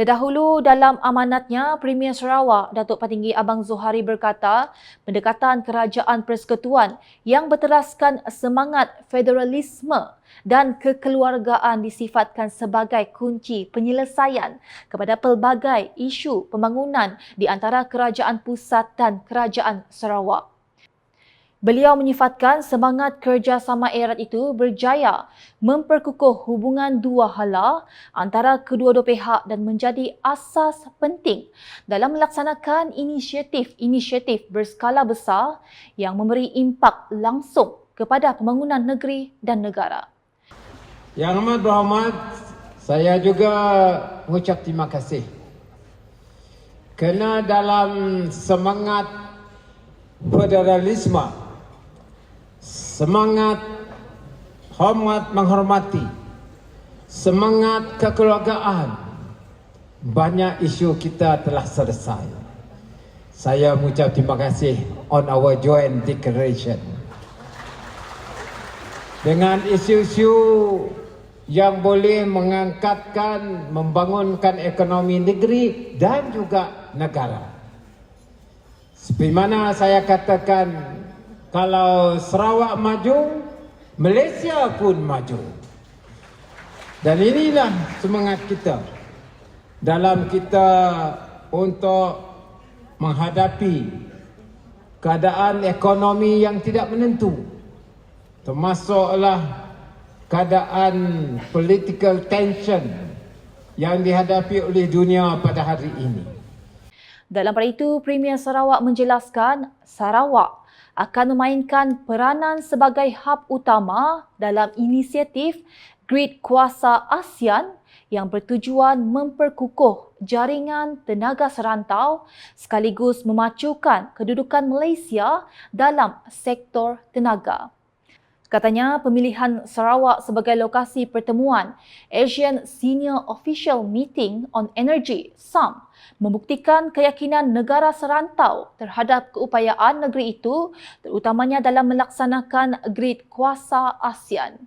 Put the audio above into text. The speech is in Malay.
Terdahulu dalam amanatnya, Premier Sarawak Datuk Patinggi Abang Zohari berkata, pendekatan kerajaan persekutuan yang berteraskan semangat federalisme dan kekeluargaan disifatkan sebagai kunci penyelesaian kepada pelbagai isu pembangunan di antara kerajaan pusat dan kerajaan Sarawak. Beliau menyifatkan semangat kerjasama erat itu berjaya memperkukuh hubungan dua hala antara kedua-dua pihak dan menjadi asas penting dalam melaksanakan inisiatif-inisiatif berskala besar yang memberi impak langsung kepada pembangunan negeri dan negara. Yang amat berhormat, saya juga mengucap terima kasih kerana dalam semangat federalisme semangat hormat menghormati, semangat kekeluargaan, banyak isu kita telah selesai. Saya mengucap terima kasih on our joint declaration. Dengan isu-isu yang boleh mengangkatkan, membangunkan ekonomi negeri dan juga negara. Seperti mana saya katakan kalau Sarawak maju, Malaysia pun maju. Dan inilah semangat kita dalam kita untuk menghadapi keadaan ekonomi yang tidak menentu. Termasuklah keadaan political tension yang dihadapi oleh dunia pada hari ini. Dalam pada itu, Premier Sarawak menjelaskan Sarawak akan memainkan peranan sebagai hub utama dalam inisiatif Grid Kuasa ASEAN yang bertujuan memperkukuh jaringan tenaga serantau sekaligus memacukan kedudukan Malaysia dalam sektor tenaga. Katanya pemilihan Sarawak sebagai lokasi pertemuan Asian Senior Official Meeting on Energy SAM membuktikan keyakinan negara serantau terhadap keupayaan negeri itu terutamanya dalam melaksanakan grid kuasa ASEAN.